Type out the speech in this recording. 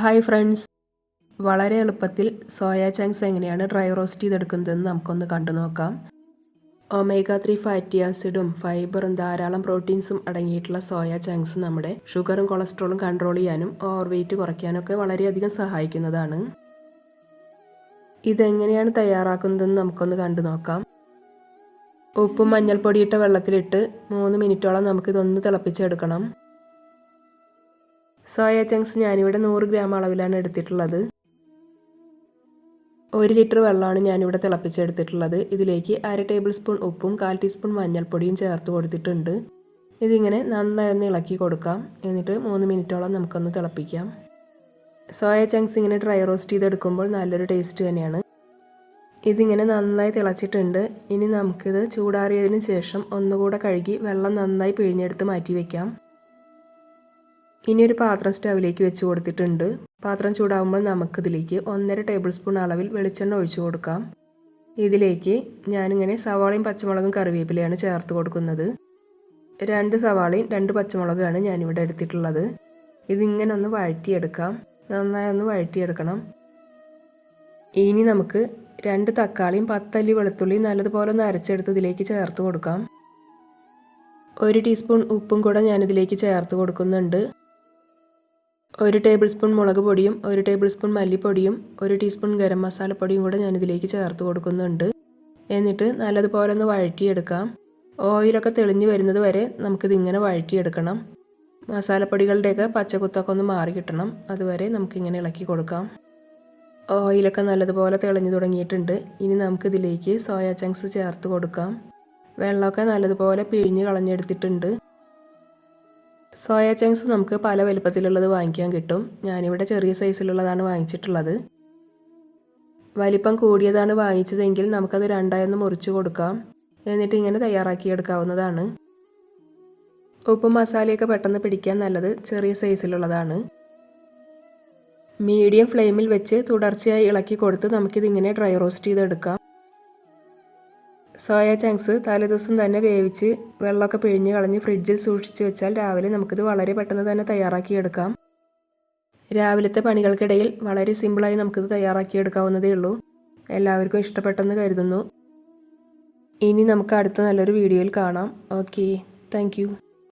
Hi friends. വളരെ എളുപ്പത്തിൽ soya chunks എങ്ങനെയാണ് ഡ്രൈ റോസ്റ്റ് ചെയ്തെടുക്കുന്നതെന്ന് നമുക്കൊന്ന് കണ്ടു നോക്കാം. ഒമേഗ ത്രീ ഫാറ്റി ആസിഡും ഫൈബറും ധാരാളം പ്രോട്ടീൻസും അടങ്ങിയിട്ടുള്ള സോയ ചങ്ക്സ് നമ്മുടെ ഷുഗറും കൊളസ്ട്രോളും കൺട്രോൾ ചെയ്യാനും ഓവർ വെയിറ്റ് കുറയ്ക്കാനും ഒക്കെ വളരെയധികം സഹായിക്കുന്നതാണ്. ഇതെങ്ങനെയാണ് തയ്യാറാക്കുന്നതെന്ന് നമുക്കൊന്ന് കണ്ടു നോക്കാം. ഉപ്പും മഞ്ഞൾപ്പൊടിയിട്ട വെള്ളത്തിലിട്ട് മൂന്ന് മിനിറ്റോളം നമുക്കിതൊന്ന് തിളപ്പിച്ചെടുക്കണം. സോയ ചങ്ക്സ് ഞാനിവിടെ നൂറ് ഗ്രാം അളവിലാണ് എടുത്തിട്ടുള്ളത്. ഒരു ലിറ്റർ വെള്ളമാണ് ഞാനിവിടെ തിളപ്പിച്ചെടുത്തിട്ടുള്ളത്. ഇതിലേക്ക് അര ടേബിൾ സ്പൂൺ ഉപ്പും കാൽ ടീസ്പൂൺ മഞ്ഞൾപ്പൊടിയും ചേർത്ത് കൊടുത്തിട്ടുണ്ട്. ഇതിങ്ങനെ നന്നായി ഒന്ന് ഇളക്കി കൊടുക്കാം. എന്നിട്ട് മൂന്ന് മിനിറ്റോളം നമുക്കൊന്ന് തിളപ്പിക്കാം. സോയ ചങ്ക്സ് ഇങ്ങനെ ഡ്രൈ റോസ്റ്റ് ചെയ്തെടുക്കുമ്പോൾ നല്ലൊരു ടേസ്റ്റ് തന്നെയാണ്. ഇതിങ്ങനെ നന്നായി തിളച്ചിട്ടുണ്ട്. ഇനി നമുക്കിത് ചൂടാറിയതിന് ശേഷം ഒന്നുകൂടെ കഴുകി വെള്ളം നന്നായി പിഴിഞ്ഞെടുത്ത് മാറ്റി വയ്ക്കാം ഇനി ഒരു പാത്രം സ്റ്റൗവിലേക്ക് വെച്ച് കൊടുത്തിട്ടുണ്ട്. പാത്രം ചൂടാകുമ്പോൾ നമുക്കിതിലേക്ക് ഒന്നര ടേബിൾ സ്പൂൺ അളവിൽ വെളിച്ചെണ്ണ ഒഴിച്ചു കൊടുക്കാം. ഇതിലേക്ക് ഞാനിങ്ങനെ സവാളയും പച്ചമുളകും കറിവേപ്പിലയാണ് ചേർത്ത് കൊടുക്കുന്നത്. രണ്ട് സവാളയും രണ്ട് പച്ചമുളകാണ് ഞാനിവിടെ എടുത്തിട്ടുള്ളത്. ഇതിങ്ങനെ ഒന്ന് വഴറ്റിയെടുക്കാം. നന്നായി ഒന്ന് വഴറ്റിയെടുക്കണം. ഇനി നമുക്ക് രണ്ട് തക്കാളിയും പത്തല്ലി വെളുത്തുള്ളിയും നല്ലതുപോലെ ഒന്ന് അരച്ചെടുത്ത് ഇതിലേക്ക് ചേർത്ത് കൊടുക്കാം. ഒരു ടീസ്പൂൺ ഉപ്പും കൂടെ ഞാനിതിലേക്ക് ചേർത്ത് കൊടുക്കുന്നുണ്ട്. ഒരു ടേബിൾ സ്പൂൺ മുളക് പൊടിയും ഒരു ടേബിൾ സ്പൂൺ മല്ലിപ്പൊടിയും ഒരു ടീസ്പൂൺ ഗരം മസാലപ്പൊടിയും കൂടെ ഞാൻ ഇതിലേക്ക് ചേർത്ത് കൊടുക്കുന്നുണ്ട്. എന്നിട്ട് നല്ലതുപോലെ ഒന്ന് വഴറ്റിയെടുക്കാം. ഓയിലൊക്കെ തെളിഞ്ഞു വരുന്നത് വരെ നമുക്കിതിങ്ങനെ വഴറ്റിയെടുക്കണം. മസാലപ്പൊടികളുടെയൊക്കെ പച്ചക്കുത്തൊക്കെ ഒന്ന് മാറി കിട്ടണം. അതുവരെ നമുക്കിങ്ങനെ ഇളക്കി കൊടുക്കാം. ഓയിലൊക്കെ നല്ലതുപോലെ തെളിഞ്ഞു തുടങ്ങിയിട്ടുണ്ട്. ഇനി നമുക്കിതിലേക്ക് സോയാ ചങ്ക്സ് ചേർത്ത് കൊടുക്കാം. വെള്ളമൊക്കെ നല്ലതുപോലെ പിഴിഞ്ഞ് കളഞ്ഞെടുത്തിട്ടുണ്ട്. സോയ ചങ്ക്സ് നമുക്ക് പല വലുപ്പത്തിലുള്ളത് വാങ്ങിക്കാൻ കിട്ടും. ഞാനിവിടെ ചെറിയ സൈസിലുള്ളതാണ് വാങ്ങിച്ചിട്ടുള്ളത്. വലിപ്പം കൂടിയതാണ് വാങ്ങിച്ചതെങ്കിൽ നമുക്കത് രണ്ടായൊന്ന് മുറിച്ച് കൊടുക്കാം. എന്നിട്ട് ഇങ്ങനെ തയ്യാറാക്കിയെടുക്കാവുന്നതാണ്. ഉപ്പും മസാലയൊക്കെ പെട്ടെന്ന് പിടിക്കാൻ നല്ലത് ചെറിയ സൈസിലുള്ളതാണ്. മീഡിയം ഫ്ലെയിമിൽ വെച്ച് തുടർച്ചയായി ഇളക്കി കൊടുത്ത് നമുക്കിതിങ്ങനെ ഡ്രൈ റോസ്റ്റ് ചെയ്തെടുക്കാം. സോയ ചങ്ക്സ് തലേദിവസം തന്നെ വേവിച്ച് വെള്ളമൊക്കെ പിഴിഞ്ഞ് കളഞ്ഞ് ഫ്രിഡ്ജിൽ സൂക്ഷിച്ച് വെച്ചാൽ രാവിലെ നമുക്കിത് വളരെ പെട്ടെന്ന് തന്നെ തയ്യാറാക്കിയെടുക്കാം. രാവിലത്തെ പണികൾക്കിടയിൽ വളരെ സിമ്പിളായി നമുക്കിത് തയ്യാറാക്കിയെടുക്കാവുന്നതേ ഉള്ളൂ. എല്ലാവർക്കും ഇഷ്ടപ്പെട്ടെന്ന് കരുതുന്നു. ഇനി നമുക്ക് അടുത്ത നല്ലൊരു വീഡിയോയിൽ കാണാം. Okay thank